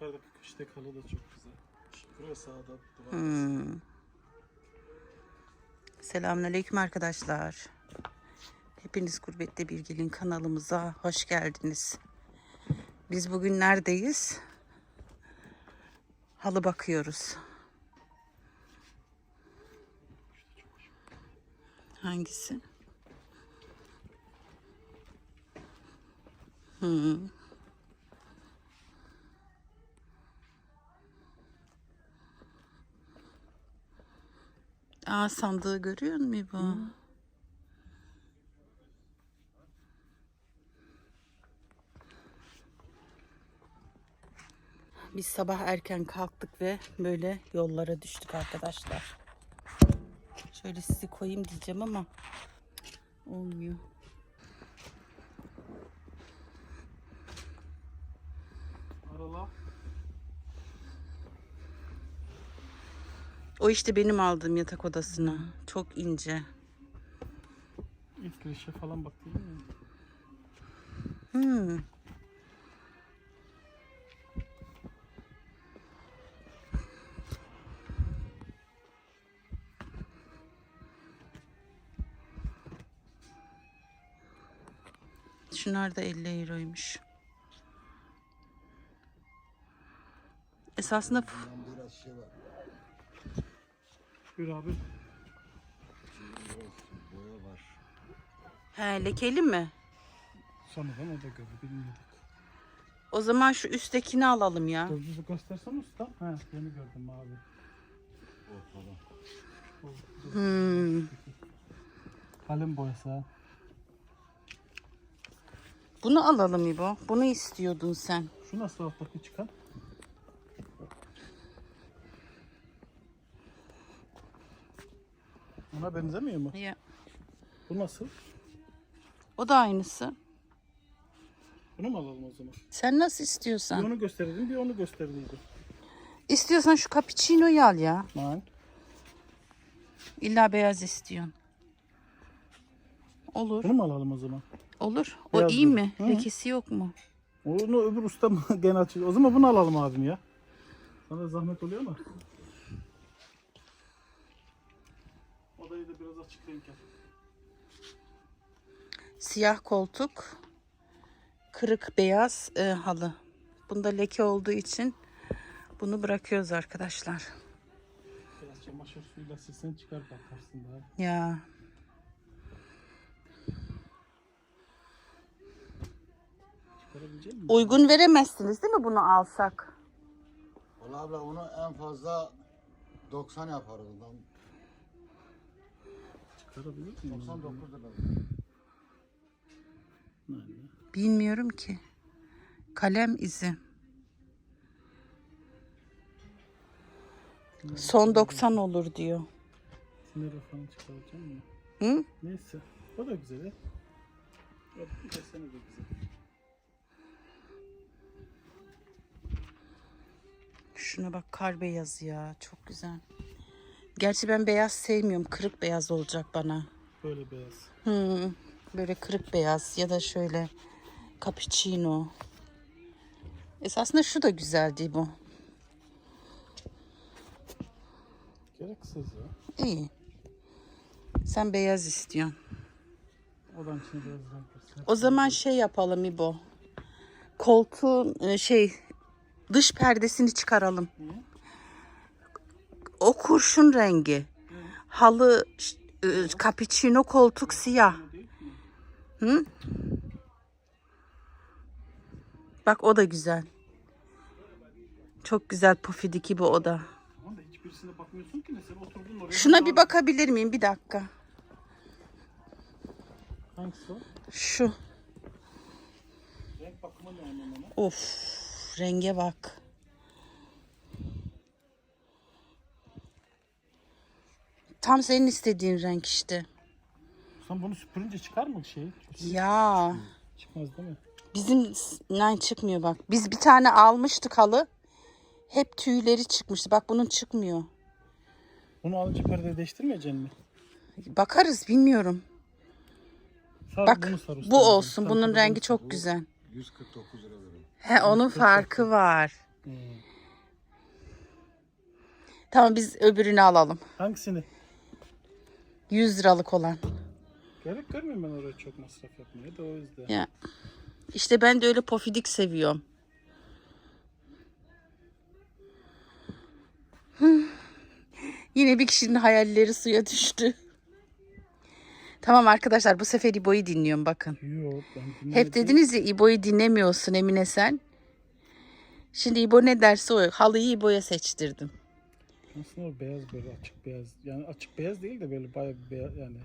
yukarıdaki köşedeki halı da çok güzel. Şu buraya sağda duvar. Hmm. Selamünaleyküm arkadaşlar. Hepiniz Gurbette Bir Gelin kanalımıza hoş geldiniz. Biz bugün neredeyiz? Halı bakıyoruz. Hangisi? Hmm. Aa sandığı görüyor musun bu? Biz sabah erken kalktık ve böyle yollara düştük arkadaşlar. Şöyle sizi koyayım diyeceğim ama olmuyor. O işte benim aldığım yatak odasına. Çok ince. İlk girişe falan bak değil mi? Hmm. Şunlar da 50 euroymuş. Esasında Biraz şey var. Buyur abi. Boya var. he, lekeli mi? Sonradan o da gördü bilmiyorduk. O zaman şu üsttekini alalım ya. Gözünüzü göstersen usta. He yeni gördüm abi. Ortada. Hmm. Kalem boyası ha. Bunu alalım İbo. Bunu istiyordun sen. Şu nasıl alttaki çıkan? Ona benzemiyor mu? Ya. Bu nasıl? O da aynısı. Bunu mu alalım o zaman? Sen nasıl Bir istiyorsan. onu gösterelim bir onu gösterelim. İstiyorsan şu cappuccino'yu al ya. Lan. İlla beyaz istiyorsun. Olur. Bunu mu alalım o zaman? Olur. O Beyaz iyi mı? mi? Hı. Lekesi yok mu? Onu öbür usta mı gene açıyor. O zaman bunu alalım abim ya. Sana zahmet oluyor ama. Siyah koltuk. Kırık beyaz e, halı. Bunda leke olduğu için bunu bırakıyoruz arkadaşlar. Biraz çamaşır suyuyla silsen çıkar bakarsın daha. Ya uygun veremezsiniz değil mi bunu alsak? Valla abla onu en fazla 90 yaparız bundan. Çıkarabilir miyim? 99 lira. Nerede? Bilmiyorum ki. Kalem izi. Son 90 olur diyor. Sinir falan çıkaracağım mı? Hı? Neyse. O da güzel bir desene de güzel. Şuna bak kar beyazı ya. Çok güzel. Gerçi ben beyaz sevmiyorum. Kırık beyaz olacak bana. Böyle beyaz. Hmm, böyle kırık beyaz ya da şöyle cappuccino. Esasında şu da güzeldi bu. Gereksiz ya. İyi. Sen beyaz istiyorsun. Odanın içine beyaz renk versin. O zaman şey yapalım İbo. Koltuğun e, şey dış perdesini çıkaralım. Niye? O kurşun rengi. Halı e, cappuccino koltuk siyah. Hı? Bak o da güzel. Çok güzel pufidiki bu oda. Tamam da hiçbirisine bakmıyorsun ki ne sen oturdun oraya. Şuna bir bakabilir miyim? Bir dakika. Hangisi o? Şu. Renk bakımı ne? Of. Renge bak. Tam senin istediğin renk işte. Sen bunu süpürünce çıkar mı şey? Ya. Çıkmaz değil mi? Bizim nein çıkmıyor bak. Biz bir tane almıştık halı. Hep tüyleri çıkmıştı. Bak bunun çıkmıyor. Bunu alınca perde değiştirmeyecek mi? Bakarız bilmiyorum. Sar Bak bunu bu olsun. Sar Bunun bunu rengi çok güzel. 149 lira veriyorum. He onun farkı var. Hmm. Tamam biz öbürünü alalım. Hangisini? 100 liralık olan. Gerek görmüyorum ben oraya çok masraf yapmaya da o yüzden. Ya. İşte ben de öyle pofidik seviyorum. Yine bir kişinin hayalleri suya düştü. Tamam arkadaşlar bu sefer İbo'yu dinliyorum bakın. Yok ben. Hep dediniz ya İbo'yu dinlemiyorsun Emine sen. Şimdi İbo ne derse o. Halıyı İbo'ya seçtirdim. Aslında o beyaz böyle açık beyaz. Yani açık beyaz değil de böyle bayağı bir beyaz yani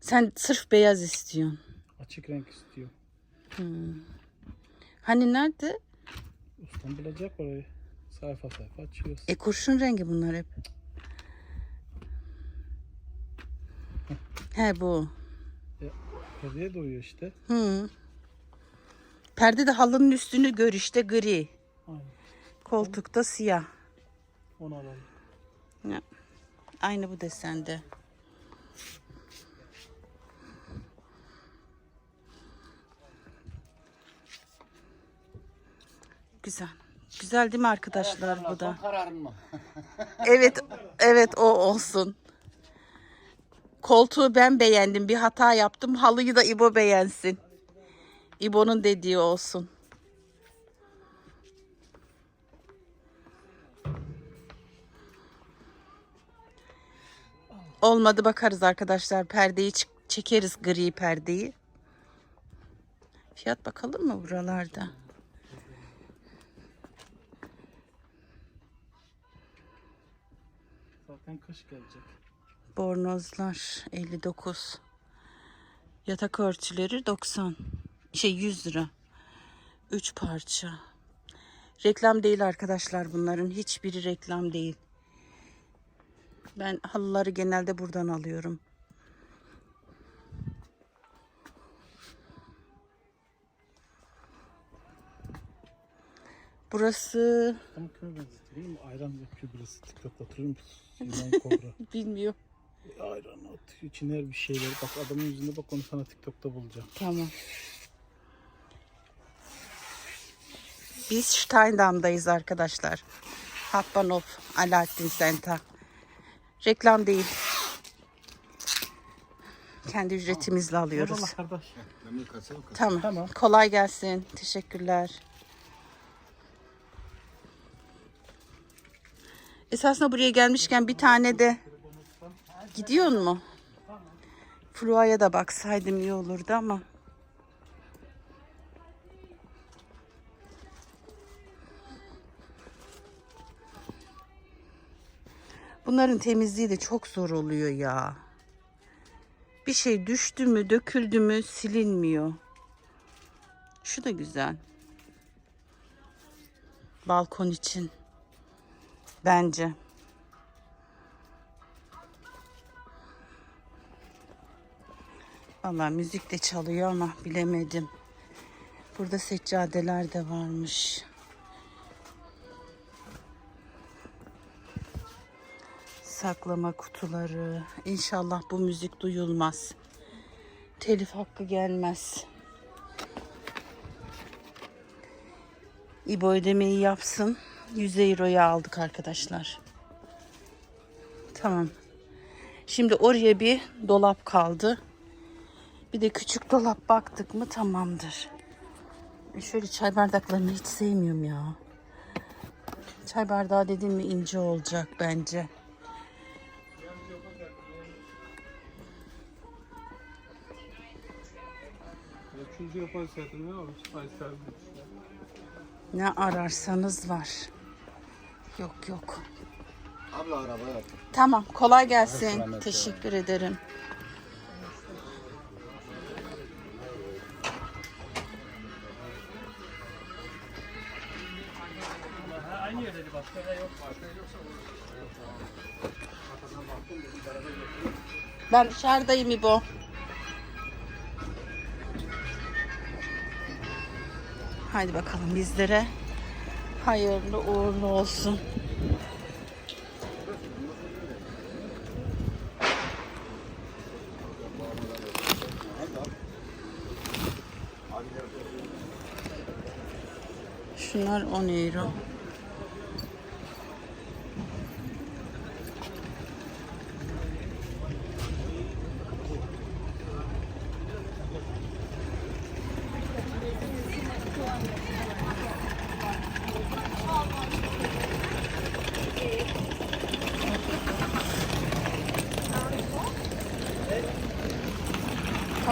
Sen sırf beyaz istiyorsun. açık renk istiyor. Hani nerede? Ustam bulacak orayı. Sayfa sayfa açıyoruz. E kurşun rengi bunlar hep. He bu. Perdeye duruyor işte. Hı. Perde de halının üstünü gör işte gri. Aynen. Koltukta siyah. Onu alalım. Aynı bu desende. Güzel. Güzel değil mi arkadaşlar bu da? Evet, evet o olsun. Koltuğu ben beğendim. Bir hata yaptım. Halıyı da İbo beğensin. İbo'nun dediği olsun. Olmadı bakarız arkadaşlar. Perdeyi çekeriz gri perdeyi. Fiyat bakalım mı buralarda? Zaten kış gelecek. Bornozlar 59. Yatak örtüleri 90. Şey 100 lira. 3 parça. Reklam değil arkadaşlar bunların. Hiçbiri reklam değil. Ben halıları genelde buradan alıyorum. Burası Ama kime benzeteyim mi? Ayran yapıyor birisi. TikTok'ta hatırlıyor musun? Kobra. bilmiyorum. Ayran atıyor. İçine her bir şeyler. Bak adamın yüzünde bak onu sana TikTok'ta bulacağım. Tamam. Biz Steindamm'dayız arkadaşlar. Hatbanov Alaaddin Center. Reklam değil. Kendi ücretimizle alıyoruz. Allah kardeş. Tamam. Tamam. Kolay gelsin. Teşekkürler. Esasında buraya gelmişken bir tane de gidiyor mu? Flua'ya da baksaydım iyi olurdu ama. Bunların temizliği de çok zor oluyor ya. Bir şey düştü mü, döküldü mü silinmiyor. Şu da güzel. Balkon için. Bence. Vallahi müzik de çalıyor ama bilemedim. Burada seccadeler de varmış. Saklama kutuları. İnşallah bu müzik duyulmaz. Telif hakkı gelmez. İbo ödemeyi yapsın. 100 euroya aldık arkadaşlar. Tamam. Şimdi oraya bir dolap kaldı. Bir de küçük dolap baktık mı tamamdır. E Şöyle çay bardaklarını hiç sevmiyorum ya. Çay bardağı dedim mi ince olacak bence. Ne ararsanız var. Yok yok. Abla araba yap. Tamam kolay gelsin. Selamet Teşekkür ederim. Ben dışarıdayım İbo. Haydi bakalım bizlere hayırlı uğurlu olsun. Şunlar 10 euro.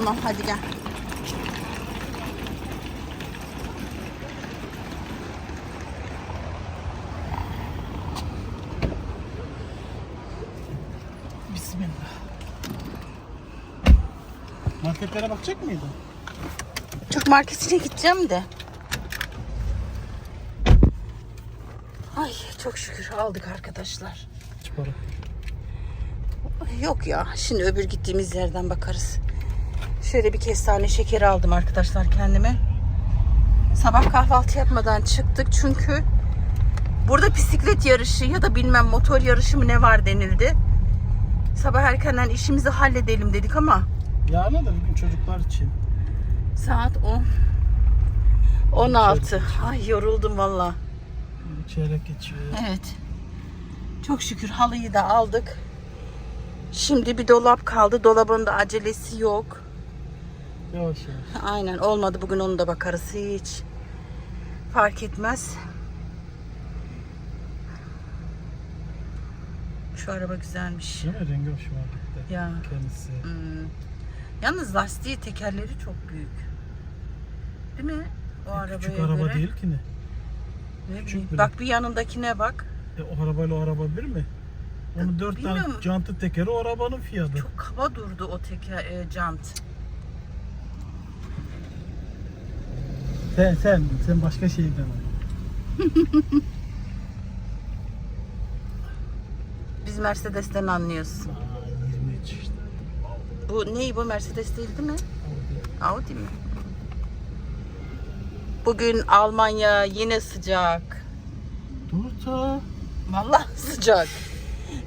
Tamam hadi gel. Bismillah. Marketlere bakacak mıydın? Türk marketine gideceğim de. Ay çok şükür aldık arkadaşlar. Kaç para? Yok ya şimdi öbür gittiğimiz yerden bakarız. Şöyle bir kestane şekeri aldım arkadaşlar kendime. Sabah kahvaltı yapmadan çıktık çünkü burada bisiklet yarışı ya da bilmem motor yarışı mı ne var denildi. Sabah erkenden işimizi halledelim dedik ama Yarın da bugün çocuklar için. saat 10. 16. Ay yoruldum valla. Çeyrek geçiyor. Evet. Çok şükür halıyı da aldık. Şimdi bir dolap kaldı. Dolabın da acelesi yok. Yavaş yavaş. Aynen olmadı bugün onu da bakarız hiç. Fark etmez. Şu araba güzelmiş. Değil mi? Rengi hoşuma gitti. Ya. Kendisi. Hmm. Yalnız lastiği tekerleri çok büyük. Değil mi? O arabaya Küçük araba göre. değil ki ne? Ne küçük bileyim. bile. Bak bir yanındakine bak. E, o arabayla o araba bir mi? Onun dört tane jantı tekeri o arabanın fiyatı. Çok kaba durdu o teker e, jant. Sen sen sen başka şey deme. Biz Mercedes'ten anlıyoruz. Aa, 23 işte. Bu ney bu Mercedes değil değil mi? Audi mi? Bugün Almanya yine sıcak. Dur ta. Vallahi sıcak.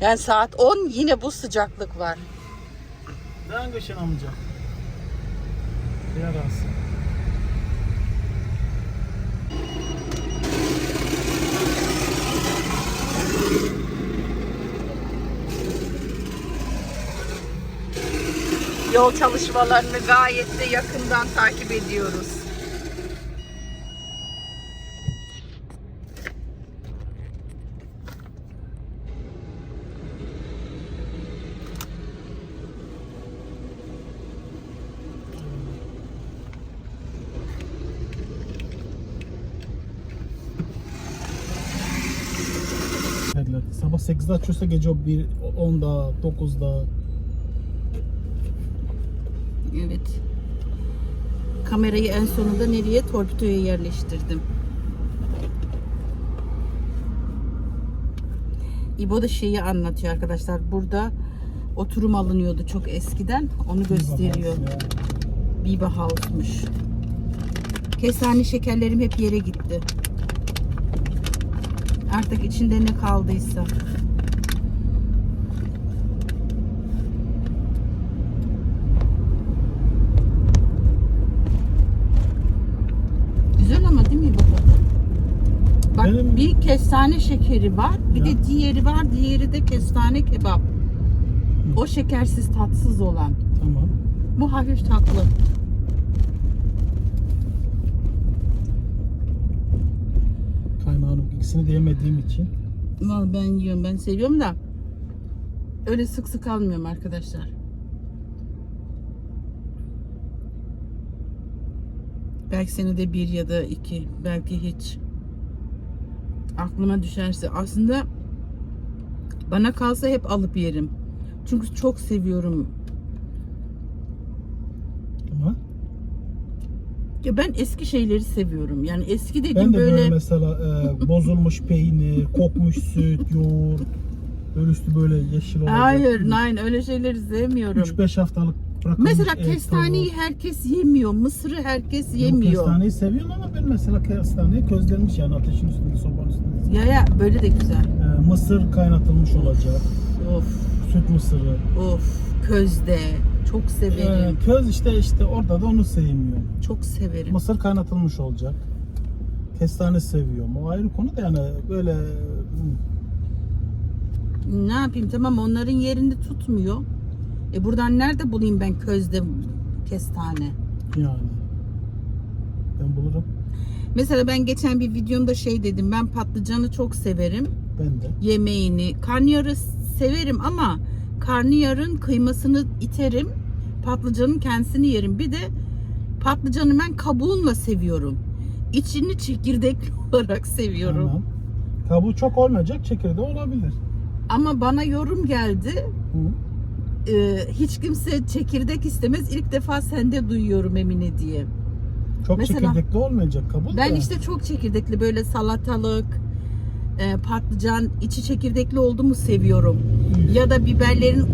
Yani saat 10 yine bu sıcaklık var. Dankeschön amca. Yarası. Yol çalışmalarını gayet de yakından takip ediyoruz. Sabah 8'de açıyorsa gece o 1 10'da 9'da Kamerayı en sonunda nereye? Torpidoya yerleştirdim. İbo da şeyi anlatıyor arkadaşlar. Burada oturum alınıyordu çok eskiden. Onu gösteriyor. Biba House'muş. Kestane şekerlerim hep yere gitti. Artık içinde ne kaldıysa. Güzel ama değil mi baba? Benim- bir kestane şekeri var, bir Ya. de diğeri var, diğeri de kestane kebap. O şekersiz tatsız olan. Tamam. Bu hafif tatlı. Kaymağını ikisini de yemediğim için. Vallahi ben yiyorum, ben seviyorum da öyle sık sık almıyorum arkadaşlar. Belki senede bir ya da iki, belki hiç. Aklıma düşerse. Aslında bana kalsa hep alıp yerim. Çünkü çok seviyorum. Ama Ya ben eski şeyleri seviyorum. Yani eski dediğim ben de böyle, böyle, mesela e, bozulmuş peynir, kokmuş süt, yoğurt, böyle üstü böyle yeşil olacak. Hayır, nein öyle şeyleri sevmiyorum. 3-5 haftalık bırakılmış Mesela et, kestaneyi tavuk. herkes yemiyor. Mısırı herkes Yok, yemiyor. Kestaneyi seviyorum ama ben mesela kestaneyi közlenmiş yani ateşin üstünde, sobanın üstünde. Ya ya böyle de güzel. E, mısır kaynatılmış olacak. Of Süt mısırı. of közde. Çok E, severim. köz işte işte orada da onu sevmiyorum. Çok severim. Mısır kaynatılmış olacak. Kestane seviyorum. O ayrı konu da yani böyle hmm, Ne yapayım tamam onların yerini tutmuyor. E buradan nerede bulayım ben közde kestane? yani. Ben bulurum. Mesela ben geçen bir videomda şey dedim. Ben patlıcanı çok severim. Ben de. yemeğini. Karnıyarı severim ama karnıyarın kıymasını iterim. patlıcanın kendisini yerim. Bir de patlıcanı ben kabuğunla seviyorum. İçini çekirdekli olarak seviyorum. Tamam. Kabuğu çok olmayacak, çekirdeği olabilir. Ama bana yorum geldi. Hı. E, hiç kimse çekirdek istemez. İlk defa sende duyuyorum Emine diye. Çok Mesela- çekirdekli olmayacak kabuğu Ben da. işte çok çekirdekli böyle salatalık, e, patlıcan içi çekirdekli oldu mu seviyorum. Ya da biberlerin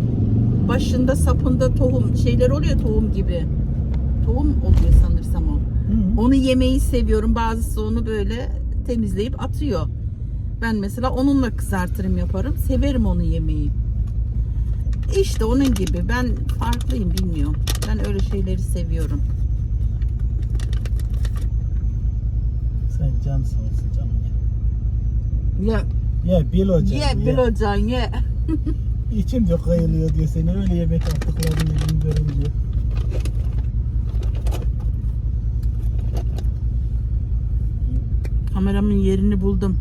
başında sapında tohum şeyler oluyor tohum gibi. Tohum oluyor sanırsam o. Hı. Onu yemeyi seviyorum. Bazısı onu böyle temizleyip atıyor. Ben mesela onunla kızartırım yaparım. Severim onu yemeyi. İşte onun gibi. Ben farklıyım bilmiyorum. Ben öyle şeyleri seviyorum. Sen can olsun canım. Ya Ye bil hocam. ye Bilocan ye. İçim de kayılıyor diyor seni öyle yemek yaptıklarını elini görünce. Kameramın yerini buldum.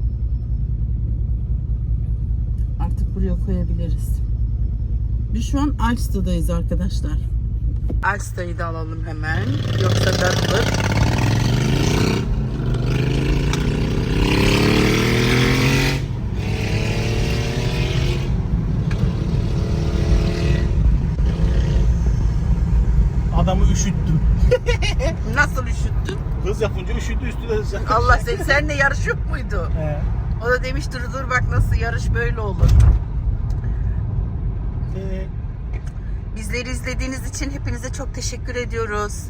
Artık buraya koyabiliriz. Biz şu an Alsta'dayız arkadaşlar. Alsta'yı da alalım hemen. Yoksa darılır. Adamı üşüttüm. Nasıl üşüttün? Hız yapınca üşüdü üstüne. Allah seni seninle yarış yok muydu? He. O da demiştir dur bak nasıl yarış böyle olur. Ee, Bizleri izlediğiniz için hepinize çok teşekkür ediyoruz.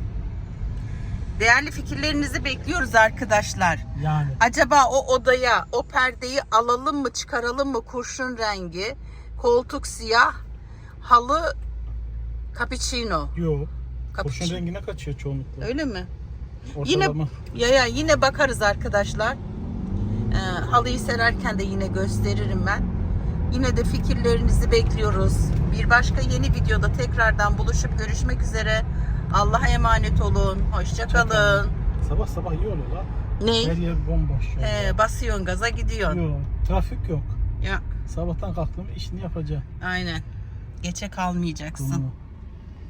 Değerli fikirlerinizi bekliyoruz arkadaşlar. yani. Acaba o odaya o perdeyi alalım mı çıkaralım mı kurşun rengi koltuk siyah halı cappuccino. Yok. Kurşun rengine kaçıyor çoğunlukla. Öyle mi? Yine Ortalama. ya ya yine bakarız arkadaşlar. Ee, halıyı sererken de yine gösteririm ben. Yine de fikirlerinizi bekliyoruz. Bir başka yeni videoda tekrardan buluşup görüşmek üzere. Allah'a emanet olun. Hoşça kalın. Sabah sabah iyi oluyor lan. Her Ne? yer bomboş. ya. He, basıyorsun gaza gidiyorsun. Yok. Trafik yok. Ya Sabahtan kalktım işini yapacağım. aynen. Geçe kalmayacaksın. Bunu.